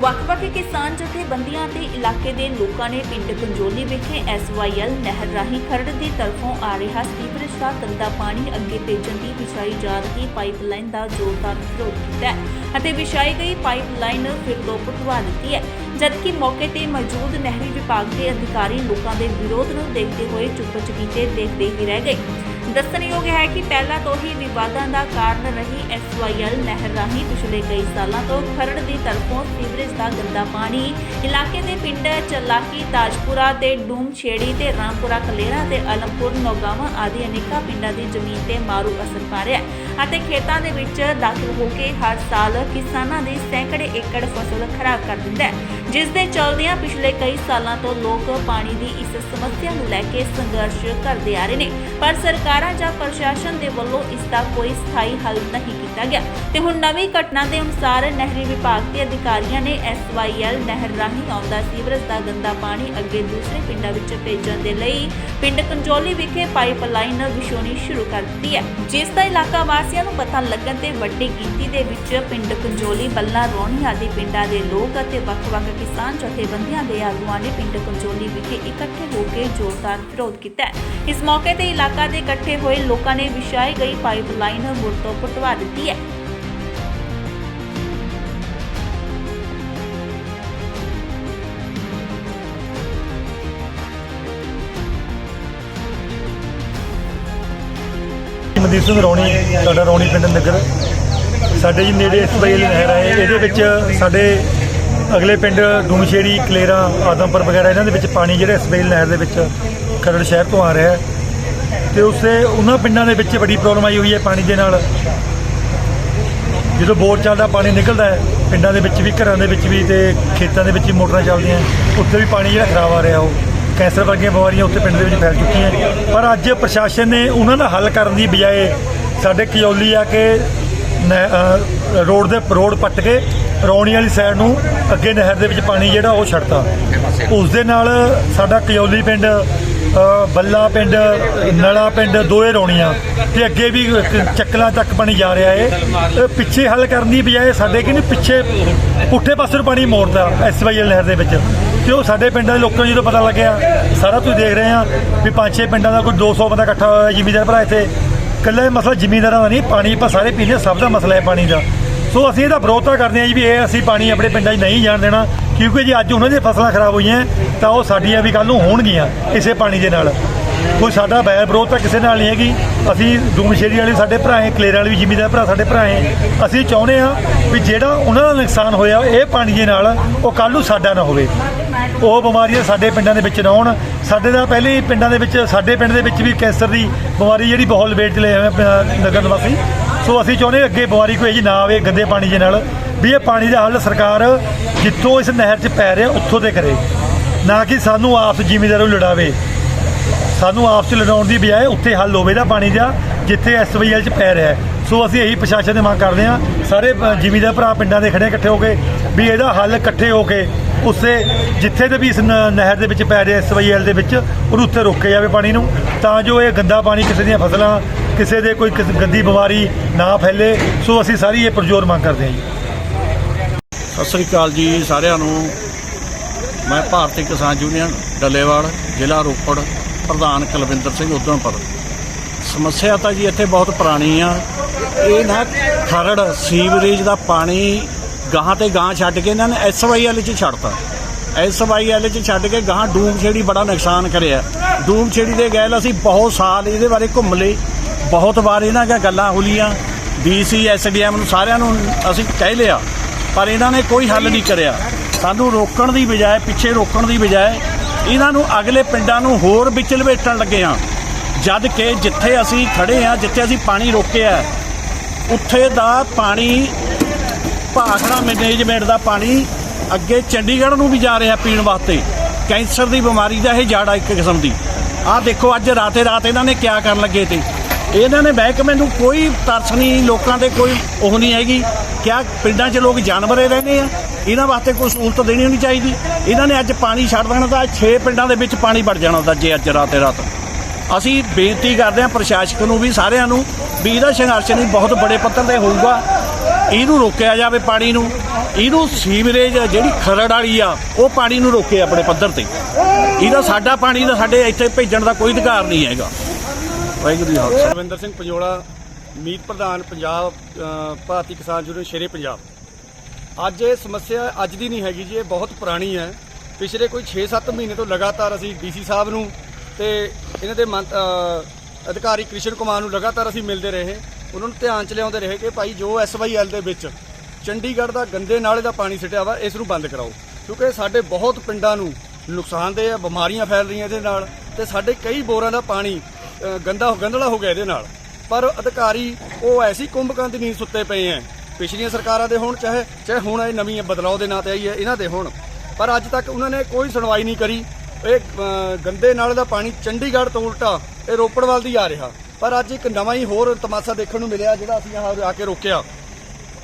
ਵੱਖ-ਵੱਖ ਕਿਸਾਨ ਜਥੇਬੰਦੀਆਂ ਤੇ ਇਲਾਕੇ ਦੇ ਲੋਕਾਂ ਨੇ ਪਿੰਡ ਕੰਜੋਲੀ ਵਿਖੇ ਐਸਵਾਈਐਲ ਨਹਿਰ ਰਾਹੀਂ ਖਰੜ ਦੀ ਤਰਫੋਂ ਆ ਰਿਹਾ ਸੀਵਰੇਜ ਦਾ ਗੰਦਾ ਪਾਣੀ ਅੱਗੇ ਭੇਜਣ ਦੀ ਵਿਛਾਈ ਜਾ ਰਹੀ ਪਾਈਪਲਾਈਨ ਦਾ ਜ਼ੋਰਦਾਰ ਵਿਰੋਧ ਕੀਤਾ ਹੈ ਅਤੇ ਵਿਛਾਈ ਗਈ ਪਾਈਪਲਾਈਨ ਫਿਰ ਤੋਂ ਪੁੱਟਵਾ ਦਿੱਤੀ ਹੈ। ਜਦਕਿ ਮੌਕੇ ਤੇ ਮੌਜੂਦ ਨਹਿਰੀ ਵਿਭਾਗ ਦੇ ਅਧਿਕਾਰੀ ਲੋਕਾਂ ਦੇ ਵਿਰੋਧ ਨੂੰ ਦੇਖਦੇ ਹੋਏ ਚੁੱਪ ਚੁਪੀਤੇ ਦੇਖਦੇ ਹੀ ਰਹਿ ਗਏ। ਦੱਸਣਯੋਗ ਹੈ ਕਿ ਪਹਿਲਾਂ ਤੋਂ ਹੀ ਵਿਵਾਦਾਂ ਦਾ ਕਾਰਨ ਰਹੀ ਐਸਵਾਈਐਲ ਨਹਿਰ ਰਾਹੀਂ ਪਿਛਲੇ ਕਈ ਸਾਲਾਂ ਤੋਂ ਖਰੜ ਦੀ ਤਰਫੋਂ ਸੀਵਰੇਜ ਦਾ ਗੰਦਾ ਪਾਣੀ। ਇਲਾਕੇ ਦੇ ਪਿੰਡ ਚੱਲਾਕੀ, ਤਾਜਪੁਰਾ ਤੇ ਡੂਮ ਛੇੜੀ ਤੇ ਰਾਮਪੁਰਾ ਕਲੇਰਾ ਤੇ ਅਲਮਪੁਰ, ਨੌਗਾਵਾਂ ਆਦਿ ਅਨੇਕਾਂ ਪਿੰਡਾਂ ਦੀ ਜ਼ਮੀਨ ਤੇ ਮਾਰੂ ਅਸਰ ਪਾ ਰਿਹਾ ਹੈ ਅਤੇ ਖੇਤਾਂ ਦੇ ਵਿੱਚ ਦਾਖਲ ਹੋ ਕੇ ਹਰ ਸਾਲ ਕਿਸਾਨਾਂ ਦੀ ਸੈਂਕੜੇ ਏਕੜ ਫਸਲ ਖਰਾਬ ਕਰ ਦਿੰਦਾ ਹੈ। ਜਿਸ ਦੇ ਚਲਦਿਆਂ ਪਿਛਲੇ ਕਈ ਸਾਲਾਂ ਤੋਂ ਲੋਕ ਪਾਣੀ ਦੀ ਇਸ ਸਮੱਸਿਆ ਨੂੰ ਲੈ ਕੇ ਸੰਘਰਸ਼ ਕਰਦੇ ਆ ਰਹੇ ਨੇ। ਪਰ ਸਰਕਾਰਾਂ ਜਾਂ ਪ੍ਰਸ਼ਾਸਨ ਦੇ ਵੱਲੋਂ ਇਸ ਦਾ ਕੋਈ ਸਥਾਈ ਹੱਲ ਨਹੀਂ ਕੀਤਾ ਗਿਆ। ਤੇ ਹੁਣ ਨਵੀਂ ਘਟਨਾ ਦੇ ਅਨੁਸਾਰ ਨਹਿਰੀ ਵਿਭਾਗ ਦੇ ਅਧਿਕਾਰੀਆਂ ਨੇ ਐਸਵਾਈਐਲ ਨਹਿਰ ਰਾਹੀਂ ਆਉਂਦਾ ਸੀਵਰੇਜ ਦਾ ਗੰਦਾ ਪਾਣੀ ਅੱਗੇ ਦੂਸਰੇ ਪਿੰਡਾਂ ਵਿੱਚ ਭੇਜਣ ਦੇ ਲਈ ਪਿੰਡ ਕੰਜੋਲੀ ਵਿਖੇ ਪਾਈਪਲਾਈਨ ਵਿਛਾਉਣੀ ਸ਼ੁਰੂ ਕਰ ਦਿੱਤੀ ਹੈ। ਜਿਸ ਦਾ ਇਲਾਕਾ ਵਾਸੀਆਂ ਨੂੰ ਪਤਾ ਲੱਗਣ ਤੇ ਵੱਡੀ ਗਿਣਤੀ ਦੇ ਵਿੱਚ ਪਿੰਡ ਕੰਜੋਲੀ, ਬੱਲਾ ਰੋਣੀ ਆਦਿ ਪਿੰਡਾਂ ਦੇ ਲੋਕ ਅਤੇ ਵੱਖ-ਵੱਖ ਕਿਸਾਨ ਜਥੇਬੰਦੀਆਂ ਦੇ ਆਗੂਆਂ ਨੇ ਪਿੰਡ ਕੰਜੋਲੀ ਵਿਖੇ ਇਕੱਠੇ ਹੋ ਕੇ ਜ਼ੋਰਦਾਰ ਵਿਰੋਧ ਕੀਤਾ ਇਸ ਮੌਕੇ ਤੇ ਇਲਾਕਾ ਦੇ ਇਕੱਠੇ ਹੋਏ ਲੋਕਾਂ ਨੇ ਵਿਛਾਈ ਗਈ ਪਾਈਪਲਾਈਨ ਮੁੜ ਤੋਂ ਪੁੱਟਵਾ ਦਿੱਤੀ ਹੈ। ਮਨਦੀਪ ਸਿੰਘ ਰੌਣੀ, ਸਾਡਾ ਰੌਣੀ ਪਿੰਡ ਨਗਰ। ਸਾਡੇ ਜੀ ਨੇੜੇ ਇਸਰਾਈਲ ਨਹਿਰ ਹੈ, ਇਹਦੇ ਵਿੱਚ ਸਾਡੇ ਅਗਲੇ ਪਿੰਡ ਡੂਮਛੇੜੀ ਕਲੇਰਾ, ਆਦਮਪੁਰ ਵਗੈਰਾ, ਇਹਨਾਂ ਦੇ ਵਿੱਚ ਪਾਣੀ ਜਿਹੜਾ ਇਸਰਾਈਲ ਨਹਿਰ ਦੇ ਵਿੱਚ ਖਰੜ ਸ਼ਹਿਰ ਤੋਂ ਆ ਰਿਹਾ ਹੈ। ਤੇ ਉਸੇ ਉਹਨਾਂ ਪਿੰਡਾਂ ਦੇ ਵਿੱਚ ਵੱਡੀ ਪ੍ਰੋਬਲਮ ਆਈ ਹੋਈ ਹੈ ਪਾਣੀ ਦੇ ਨਾਲ। ਜਦੋਂ ਬੋਰ ਚੱਲਦਾ, ਪਾਣੀ ਨਿਕਲਦਾ ਹੈ, ਪਿੰਡਾਂ ਦੇ ਵਿੱਚ ਵੀ, ਘਰਾਂ ਦੇ ਵਿੱਚ ਵੀ ਤੇ ਖੇਤਾਂ ਦੇ ਵਿੱਚ ਵੀ ਮੋਟਰਾਂ ਚੱਲਦੀਆਂ ਉੱਥੇ ਵੀ ਪਾਣੀ ਜਿਹੜਾ ਖਰਾਬ ਆ ਰਿਹਾ, ਉਹ ਕੈਂਸਰ ਵਰਗੀਆਂ ਬਿਮਾਰੀਆਂ ਉੱਥੇ ਪਿੰਡ ਦੇ ਵਿੱਚ ਫੈਲ ਚੁੱਕੀਆਂ ਪਰ ਅੱਜ ਪ੍ਰਸ਼ਾਸਨ ਨੇ ਉਹਨਾਂ ਦਾ ਹੱਲ ਕਰਨ ਦੀ ਬਜਾਏ ਸਾਡੇ ਕਿਉਲੀ ਆ ਕੇ ਨਹਿ- ਰੋਡ ਦੇ ਰੋਡ ਪੱਟ ਕੇ ਰੌਣੀ ਵਾਲੀ ਸਾਈਡ ਨੂੰ ਅੱਗੇ ਨਹਿਰ ਦੇ ਵਿੱਚ ਪਾਣੀ ਜਿਹੜਾ ਉਹ ਛੱਡਤਾ। ਉਸ ਦੇ ਨਾਲ ਸਾਡਾ ਕਿਉਲੀ ਪਿੰਡ ਬੱਲਾ ਪਿੰਡ ਨਲਾ ਪਿੰਡ ਦੋਏ ਰੌਣੀਆਂ ਤੇ ਅੱਗੇ ਵੀ ਚੱਕਲਾਂ ਤੱਕ ਪਾਣੀ ਜਾ ਰਿਹਾ ਏ। ਪਿੱਛੇ ਹੱਲ ਕਰਨ ਦੀ ਬਜਾਏ ਸਾਡੇ ਕਿ ਨਹੀਂ ਪਿੱਛੇ ਪੁੱਠੇ ਪਾਸੇ ਨੂੰ ਪਾਣੀ ਮੋੜਦਾ ਐਸਵਾਈਐਲ ਨਹਿਰ ਦੇ ਵਿੱਚ। ਤੇ ਉਹ ਸਾਡੇ ਪਿੰਡਾਂ ਦੇ ਲੋਕਾਂ ਨੂੰ ਜਦੋਂ ਪਤਾ ਲੱਗਿਆ ਸਾਰਾ ਤੁਸੀਂ ਦੇਖ ਰਹੇ ਆ ਵੀ ਪੰਜ ਛੇ ਪਿੰਡਾਂ ਦਾ ਕੋਈ 200 ਬੰਦਾ ਇਕੱਠਾ ਹੋਇਆ ਜ਼ਿਮੀਦਾਰ ਭਰਾ ਇੱਥੇ। ਇਕੱਲਾ ਇਹ ਮਸਲਾ ਜ਼ਿਮੀਂਦਾਰਾਂ ਦਾ ਨਹੀਂ ਪਾਣੀ ਆਪਾਂ ਸਾਰੇ ਪੀਂਦੇ ਹਾਂ, ਸਭ ਦਾ ਮਸਲਾ ਹੈ ਪਾਣੀ ਦਾ। ਸੋ ਅਸੀਂ ਇਹਦਾ ਵਿਰੋਧ ਤਾਂ ਕਰਦੇ ਹਾਂ ਜੀ ਵੀ ਇਹ ਅਸੀਂ ਪਾਣੀ ਆਪਣੇ ਪਿੰਡਾਂ 'ਚ ਨਹੀਂ ਜਾਣ ਦੇਣਾ, ਕਿਉਂਕਿ ਜੇ ਅੱਜ ਉਹਨਾਂ ਦੀਆਂ ਫਸਲਾਂ ਖਰਾਬ ਹੋਈਆਂ, ਤਾਂ ਉਹ ਸਾਡੀਆਂ ਵੀ ਕੱਲ ਨੂੰ ਹੋਣਗੀਆਂ ਇਸੇ ਪਾਣੀ ਦੇ ਨਾਲ। ਕੋਈ ਸਾਡਾ ਬੈਰ ਵਿਰੋਧ ਤਾਂ ਕਿਸੇ ਨਾਲ ਨਹੀਂ ਹੈਗੀ। ਅਸੀਂ ਦੂਮਸ਼ੇਰੀ ਵਾਲੇ ਸਾਡੇ ਭਰਾ ਹੈ, ਕਲੇਰਾਂ ਵਾਲੇ ਵੀ ਜ਼ਿਮੀਦਾਰ ਭਰਾ ਸਾਡੇ ਭਰਾ ਹੈ। ਅਸੀਂ ਚਾਹੁੰਦੇ ਹਾਂ ਵੀ ਜਿਹੜਾ ਉਹਨਾਂ ਦਾ ਨੁਕਸਾਨ ਹੋਇਆ, ਇਹ ਪਾਣੀ ਦੇ ਨਾਲ ਉਹ ਕੱਲ ਨੂੰ ਸਾਡਾ ਨਾ ਹੋਵੇ। ਉਹ ਬਿਮਾਰੀਆਂ ਸਾਡੇ ਪਿੰਡਾਂ ਦੇ ਵਿੱਚ ਨਾ ਆਉਣ ਸਾਡੇ ਦਾ ਪਹਿਲੇ ਪਿੰਡਾਂ ਦੇ ਵਿੱਚ, ਸਾਡੇ ਪਿੰਡ ਦੇ ਵਿੱਚ ਵੀ ਕੈਂਸਰ ਦੀ ਬਿਮਾਰੀ ਜਿਹੜੀ ਬਹੁਤ ਲਵੇਟ ਚ ਲਿਆ ਹੋਇਆ ਨਗਰ ਨਿਵਾਸੀ। ਸੋ ਅਸੀਂ ਚਾਹੁੰਦੇ ਅੱਗੇ ਬਿਮਾਰੀ ਕੋਈ ਜੀ ਨਾ ਆਵੇ, ਗੰਦੇ ਪਾਣੀ ਦੇ ਨਾਲ। ਵੀ ਇਹ ਪਾਣੀ ਦਾ ਹੱਲ ਸਰਕਾਰ ਜਿੱਥੋਂ ਇਸ ਨਹਿਰ 'ਚ ਪੈ ਰਿਹਾ, ਉੱਥੋਂ ਤੇ ਕਰੇ। ਨਾ ਕਿ ਸਾਨੂੰ ਆਪਸ ਜ਼ਿਮੀਂਦਾਰਾਂ ਨੂੰ ਲੜਾਵੇ। ਸਾਨੂੰ ਆਪਸ 'ਚ ਲੜਾਉਣ ਦੀ ਬਜਾਏ ਉੱਥੇ ਹੱਲ ਹੋਵੇ ਦਾ ਪਾਣੀ ਦਾ ਜਿੱਥੇ ਐਸਵਾਈਐਲ 'ਚ ਪੈ ਰਿਹਾ ਸੋ ਅਸੀਂ ਇਹੀ ਪ੍ਰਸ਼ਾਸਨ ਦੇ ਮੰਗ ਕਰਦੇ ਹਾਂ ਸਾਰੇ ਅ, ਜ਼ਿਮੀਂਦਾਰ ਭਰਾ ਪਿੰਡਾਂ ਦੇ ਖੜੇ ਇਕੱਠੇ ਹੋ ਕੇ ਵੀ ਇਹਦਾ ਹੱਲ ਇਕੱਠੇ ਹੋ ਕੇ ਉਸੇ ਜਿੱਥੇ ਤੇ ਵੀ ਇਸ ਨ- ਨਹਿਰ ਦੇ ਵਿੱਚ ਪੈ ਰਿਹਾ ਐਸਵਾਈਐਲ ਦੇ ਵਿੱਚ ਉਹਨੂੰ ਉੱਥੇ ਰੋਕਿਆ ਜਾਵੇ ਪਾਣੀ ਨੂੰ ਤਾਂ ਜੋ ਇਹ ਗੰਦਾ ਪਾਣੀ ਕਿਸੇ ਦੀਆਂ ਫਸਲਾਂ ਕਿਸੇ ਦੇ ਕੋਈ ਕਿਸ- ਗੰਦੀ ਬਿਮਾਰੀ ਨਾ ਫੈਲੇ। ਸੋ ਅਸੀਂ ਸਾਰੀ ਇਹ ਪ੍ਰਜੋਰ ਮੰਗ ਕਰਦੇ ਹਾਂ ਜੀ। ਸਤਿ ਸ੍ਰੀ ਅਕਾਲ ਜੀ ਸਾਰਿਆਂ ਨੂੰ। ਮੈਂ ਭਾਰਤੀ ਕਿਸਾਨ ਯੂਨੀਅਨ ਡੱਲੇਵਾਲ ਜ਼ਿਲ੍ਹਾ ਰੋਪੜ। ਪ੍ਰਧਾਨ ਕੁਲਵਿੰਦਰ ਸਿੰਘ ਉਧਮਪੁਰ ਸਮੱਸਿਆ ਤਾਂ ਜੀ ਇੱਥੇ ਬਹੁਤ ਪੁਰਾਣੀ ਆ। ਇਹ ਨਾ ਖਰੜ ਸੀਵਰੇਜ ਦਾ ਪਾਣੀ ਗਾਹਾਂ ਤੇ ਗਾਂ ਛੱਡ ਕੇ ਇਹਨਾਂ ਨੇ ਐਸਵਾਈਐਲ 'ਚ ਛੱਡਤਾ। ਐਸਵਾਈਐਲ 'ਚ ਛੱਡ ਕੇ ਗਾਹਾਂ ਡੂਮ ਛੇੜੀ ਬੜਾ ਨੁਕਸਾਨ ਕਰਿਆ। ਡੂਮ ਛੇੜੀ ਦੇ ਗੈਲ ਅਸੀਂ ਬਹੁਤ ਸਾਲ ਇਹਦੇ ਬਾਰੇ ਘੁੰਮ ਲਏ। ਬਹੁਤ ਵਾਰ ਇਹਨਾਂ ਦੀਆਂ ਗੱਲਾਂ ਹੁਲੀਆਂ। ਡੀਸੀ ਐਸਡੀਐਮ ਨੂੰ ਸਾਰਿਆਂ ਨੂੰ ਅਸੀਂ ਕਹਿ ਲਿਆ। ਪਰ ਇਹਨਾਂ ਨੇ ਕੋਈ ਹੱਲ ਨਹੀਂ ਕਰਿਆ। ਸਾਨੂੰ ਰੋਕਣ ਦੀ ਬਜਾਏ, ਪਿੱਛੇ ਰੋਕਣ ਦੀ ਬਜਾਏ ਇਹਨਾਂ ਨੂੰ ਅਗਲੇ ਪਿੰਡਾਂ ਨੂੰ ਹੋਰ ਵਿੱਚ ਲਵੇਟਣ ਲੱਗੇ ਆ ਜਦ ਕਿ ਜਿੱਥੇ ਅਸੀਂ ਖੜੇ ਆ ਜਿੱਥੇ ਅਸੀਂ ਪਾਣੀ ਰੋਕਿਆ ਉੱਥੇ ਦਾ ਪਾਣੀ, ਭਾਖੜਾ ਮੈਨੇਜਮੈਂਟ ਦਾ ਪਾਣੀ ਅੱਗੇ ਚੰਡੀਗੜ੍ਹ ਨੂੰ ਵੀ ਜਾ ਰਿਹਾ ਪੀਣ ਵਾਸਤੇ। ਕੈਂਸਰ ਦੀ ਬਿਮਾਰੀ ਦਾ ਇਹ ਜਾੜਾ ਇੱਕ ਕਿਸਮ ਦੀ। ਆਹ ਦੇਖੋ, ਅੱਜ ਰਾਤੇ ਰਾਤ ਇਹਨਾਂ ਨੇ ਕਿਆ ਕਰਨ ਲੱਗੇ ਤੇ। ਇਹਨਾਂ ਨੇ ਮਹਿਕਮੇ ਨੂੰ ਕੋਈ ਤਰਸ ਨਹੀਂ, ਲੋਕਾਂ ਦੇ ਕੋਈ ਉਹ ਨਹੀਂ ਹੈਗੀ। ਕਿਆ ਪਿੰਡਾਂ 'ਚ ਲੋਕ ਜਾਨਵਰੇ ਰਹਿੰਦੇ ਆ। ਇਹਨਾਂ ਵਾਸਤੇ ਕੋਈ ਸਹੂਲਤ ਦੇਣੀ ਨਹੀਂ ਚਾਹੀਦੀ। ਇਹਨਾਂ ਨੇ ਅੱਜ ਪਾਣੀ ਛੱਡ ਦੇਣਾ ਤਾਂ 6 ਪਿੰਡਾਂ ਦੇ ਵਿੱਚ ਪਾਣੀ ਵੜ ਜਾਣਾ ਦਾ ਜੇ ਅੱਜ ਰਾਤੇ ਰਾਤ। ਅਸੀਂ ਬੇਨਤੀ ਕਰਦੇ ਹਾਂ ਪ੍ਰਸ਼ਾਸਕ ਨੂੰ ਵੀ ਸਾਰਿਆਂ ਨੂੰ ਵੀ ਇਹਦਾ ਸੰਘਰਸ਼ ਨਹੀਂ, ਬਹੁਤ ਬੜੇ ਪੱਧਰ ਤੇ ਹੋਊਗਾ। ਇਹਨੂੰ ਰੋਕਿਆ ਜਾਵੇ ਪਾਣੀ ਨੂੰ। ਇਹਨੂੰ ਸੀਵਰੇਜ ਜਿਹੜੀ ਖਰੜ ਵਾਲੀ ਆ, ਉਹ ਪਾਣੀ ਨੂੰ ਰੋਕੇ ਆਪਣੇ ਪੱਧਰ ਤੇ। ਇਹਦਾ ਸਾਡਾ ਪਾਣੀ ਦਾ ਸਾਡੇ ਇੱਥੇ ਭੇਜਣ ਦਾ ਕੋਈ ਅਧਿਕਾਰ ਨਹੀਂ ਹੈਗਾ। ਵਾਹਿਗੁਰੂ ਜੀ ਕਾ ਖਾਲਸਾ। ਸਿੰਘ ਪੰਜੋਲਾ, ਮੀਤ ਪ੍ਰਧਾਨ ਪੰਜਾਬ ਭਾਰਤੀ ਕਿਸਾਨ ਯੂਨੀਅਨ, ਸ਼ੇਰੇ ਪੰਜਾਬ। ਅੱਜ ਇਹ ਸਮੱਸਿਆ ਅੱਜ ਦੀ ਨਹੀਂ ਹੈਗੀ ਜੀ ਇਹ ਬਹੁਤ ਪੁਰਾਣੀ ਹੈ। ਪਿਛਲੇ ਕੋਈ 6-7 ਮਹੀਨੇ ਤੋਂ ਲਗਾਤਾਰ ਅਸੀਂ ਡੀਸੀ ਸਾਹਿਬ ਨੂੰ ਤੇ ਇਹਨਾਂ ਦੇ ਮੰਤ- ਅਧਿਕਾਰੀ ਕ੍ਰਿਸ਼ਨ ਕੁਮਾਰ ਨੂੰ ਲਗਾਤਾਰ ਅਸੀਂ ਮਿਲਦੇ ਰਹੇ। ਉਹਨਾਂ ਨੂੰ ਧਿਆਨ ਚ ਲਿਆਉਂਦੇ ਰਹੇ ਕਿ ਭਾਈ ਜੋ ਐਸਵਾਈਐਲ ਦੇ ਵਿੱਚ ਚੰਡੀਗੜ੍ਹ ਦਾ ਗੰਦੇ ਨਾਲੇ ਦਾ ਪਾਣੀ ਸਿੱਟਿਆ ਵਾ ਇਸ ਨੂੰ ਬੰਦ ਕਰਾਓ। ਕਿਉਂਕਿ ਸਾਡੇ ਬਹੁਤ ਪਿੰਡਾਂ ਨੂੰ ਨੁਕਸਾਨਦੇ ਆ ਬਿਮਾਰੀਆਂ ਫੈਲ ਰਹੀਆਂ ਇਹਦੇ ਨਾਲ ਤੇ ਸਾਡੇ ਕਈ ਬੋਰਾਂ ਦਾ ਪਾਣੀ ਅ, ਗੰਦਾ ਗੰਦਲਾ ਹੋ ਗਿਆ ਇਹਦੇ ਨਾਲ। ਪਰ ਅਧਿਕਾਰੀ ਉਹ ਐਸੀ ਕੁੰਭਕਾਂ ਦੀ ਨੀਂਦ ਸੁੱਤੇ ਪਏ ਐ ਪਿਛਲੀਆਂ ਸਰਕਾਰਾਂ ਦੇ ਹੋਣ, ਚਾਹੇ ਚਾਹੇ ਹੁਣ ਇਹ ਨਵੀਂ ਬਦਲਾਅ ਦੇ ਨਾਂ ਤੇ ਆਈ ਹੈ, ਇਹਨਾਂ ਦੇ ਹੋਣ। ਪਰ ਅੱਜ ਤੱਕ ਉਹਨਾਂ ਨੇ ਕੋਈ ਸੁਣਵਾਈ ਨਹੀਂ ਕਰੀ। ਇਹ ਗੰਦੇ ਨਾਲੇ ਦਾ ਪਾਣੀ ਚੰਡੀਗੜ੍ਹ ਤੋਂ ਉਲਟਾ ਇਹ ਰੋਪੜ ਵੱਲ ਦੀ ਆ ਰਿਹਾ। ਪਰ ਅੱਜ ਇੱਕ ਨਵਾਂ ਹੀ ਹੋਰ ਤਮਾਸ਼ਾ ਦੇਖਣ ਨੂੰ ਮਿਲਿਆ, ਜਿਹੜਾ ਅਸੀਂ ਆਹ ਆ ਕੇ ਰੋਕਿਆ।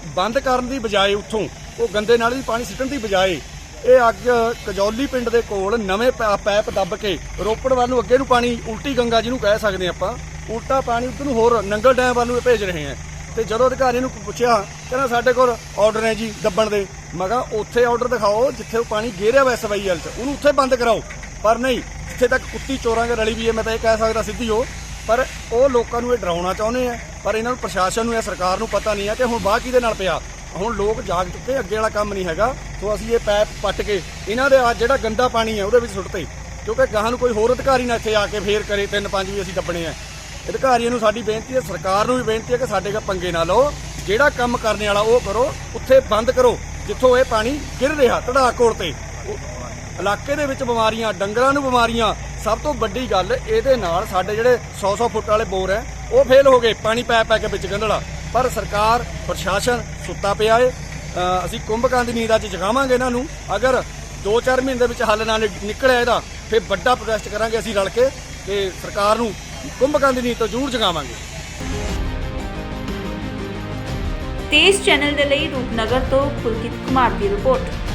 ਬੰਦ ਕਰਨ ਦੀ ਬਜਾਏ ਉੱਥੋਂ ਉਹ ਗੰਦੇ ਨਾਲੇ ਦੀ ਪਾਣੀ ਸਿੱਟਣ ਦੀ ਬਜਾਏ ਇਹ ਅੱਗ ਕਜੌਲੀ ਪਿੰਡ ਦੇ ਕੋਲ ਨਵੇਂ ਪੈ- ਪੈਪ ਦੱਬ ਕੇ ਰੋਪੜ ਵੱਲ ਨੂੰ ਅੱਗੇ ਨੂੰ ਪਾਣੀ, ਉਲਟੀ ਗੰਗਾ ਜਿਹਨੂੰ ਕਹਿ ਸਕਦੇ ਆਪਾਂ। ਉਲਟਾ ਪਾਣੀ ਉੱਧਰ ਨੂੰ ਹੋਰ ਨੰਗਲ ਡੈਮ ਵੱਲ ਨੂੰ ਇਹ ਭੇਜ ਰਹੇ ਆ ਤੇ ਜਦੋਂ ਅਧਿਕਾਰੀ ਨੂੰ ਪੁੱਛਿਆ, ਕਹਿੰਦਾ ਸਾਡੇ ਕੋਲ ਆਰਡਰ ਹੈ ਜੀ ਦੱਬਣ ਦੇ। ਮੈਂ ਕਿਹਾ, ਉੱਥੇ ਆਰਡਰ ਦਿਖਾਓ, ਜਿੱਥੇ ਉਹ ਪਾਣੀ ਗੇਰਿਆ ਵਾ ਐਸਵਾਈਐਲ ਚ। ਉਹਨੂੰ ਉੱਥੇ ਬੰਦ ਕਰਾਓ। ਪਰ ਨਹੀਂ, ਜਿੱਥੇ ਤੱਕ ਕੁੱਤੀ ਚੋਰਾਂ ਕੇ ਰਲੀ ਵੀ ਹੈ, ਮੈਂ ਤਾਂ ਇਹ ਕਹਿ ਸਕਦਾ ਸਿੱਧੀ ਹੋ। ਪਰ ਉਹ ਲੋਕਾਂ ਨੂੰ ਇਹ ਡਰਾਉਣਾ ਚਾਹੁੰਦੇ ਆ। ਪਰ ਇਹਨਾਂ ਨੂੰ ਪ੍ਰਸ਼ਾਸਨ ਨੂੰ ਜਾਂ ਸਰਕਾਰ ਨੂੰ ਪਤਾ ਨਹੀਂ ਆ ਕਿ ਹੁਣ ਬਾਹ ਕਿਹਦੇ ਨਾਲ ਪਿਆ। ਹੁਣ ਲੋਕ ਜਾਗ ਚੁੱਕੇ, ਅੱਗੇ ਵਾਲਾ ਕੰਮ ਨਹੀਂ ਹੈਗਾ। ਸੋ ਅਸੀਂ ਇਹ ਪੈਪ ਪੱਟ ਕੇ, ਇਹਨਾਂ ਦੇ ਆ ਜਿਹੜਾ ਗੰਦਾ ਪਾਣੀ ਹੈ, ਉਹਦੇ ਵਿੱਚ ਸੁੱਟਤੇ। ਕਿਉਂਕਿ ਗਾਹਾਂ ਨੂੰ ਕੋਈ ਹੋਰ ਅਧਿਕਾਰੀ ਨਾ ਇੱਥੇ ਆ ਕੇ ਫੇਰ ਕਰੇ, ਤਿੰਨ ਪੰਜ ਵੀ ਅਸੀਂ ਦੱਬਣੇ ਆ। ਅਧਿਕਾਰੀਆਂ ਨੂੰ ਸਾਡੀ ਬੇਨਤੀ ਹੈ, ਸਰਕਾਰ ਨੂੰ ਵੀ ਬੇਨਤੀ ਹੈ ਕਿ ਸਾਡੇ ਕਾ ਪੰਗੇ ਨਾ ਲਓ। ਜਿਹੜਾ ਕੰਮ ਕਰਨ ਵਾਲਾ ਉਹ ਕਰੋ, ਉੱਥੇ ਬੰਦ ਕਰੋ, ਜਿੱਥੋਂ ਇਹ ਪਾਣੀ ਗਿਰ ਰਿਹਾ ਧੜਾਕੋੜ ਤੇ। ਇਲਾਕੇ ਦੇ ਵਿੱਚ ਬਿਮਾਰੀਆਂ, ਡੰਗਰਾਂ ਨੂੰ ਬਿਮਾਰੀਆਂ, ਸਭ ਤੋਂ ਵੱਡੀ ਗੱਲ ਇਹਦੇ ਨਾਲ ਸਾਡੇ ਜਿਹੜੇ 100-100 ਫੁੱਟ ਵਾਲੇ ਬੋਰ ਹੈ, ਉਹ ਫੇਲ ਹੋ ਗਏ, ਪਾਣੀ ਪੈ ਪੈ ਕੇ ਵਿੱਚ ਗੰਢਲਾ। ਪਰ ਸਰਕਾਰ, ਪ੍ਰਸ਼ਾਸਨ ਸੁੱਤਾ ਪਿਆ ਏ। ਅਸੀਂ ਕੁੰਭਕਾਂ ਦੀ ਨੀਂਦ ਅੱਜ ਜਗਾਵਾਂਗੇ ਇਹਨਾਂ ਨੂੰ। ਅਗਰ 2-4 ਮਹੀਨੇ ਦੇ ਵਿੱਚ ਹੱਲ ਨਾ ਨਿ- ਨਿਕਲਿਆ ਇਹਦਾ, ਫਿਰ ਵੱਡਾ ਪ੍ਰੋਟੈਸਟ ਕਰਾਂਗੇ ਅਸੀਂ ਰਲ ਕੇ ਕਿ ਸਰਕਾਰ ਨੂੰ ਕੁੰਭਕਾਂ ਤੋਂ ਜ਼ਰੂਰ ਜਗਾਵਾਂਗੇ। ਤੇਜ਼ ਚੈਨਲ ਦੇ ਲਈ ਰੂਪਨਗਰ ਤੋਂ ਪੁਲਕਿਤ ਕੁਮਾਰ ਦੀ ਰਿਪੋਰਟ।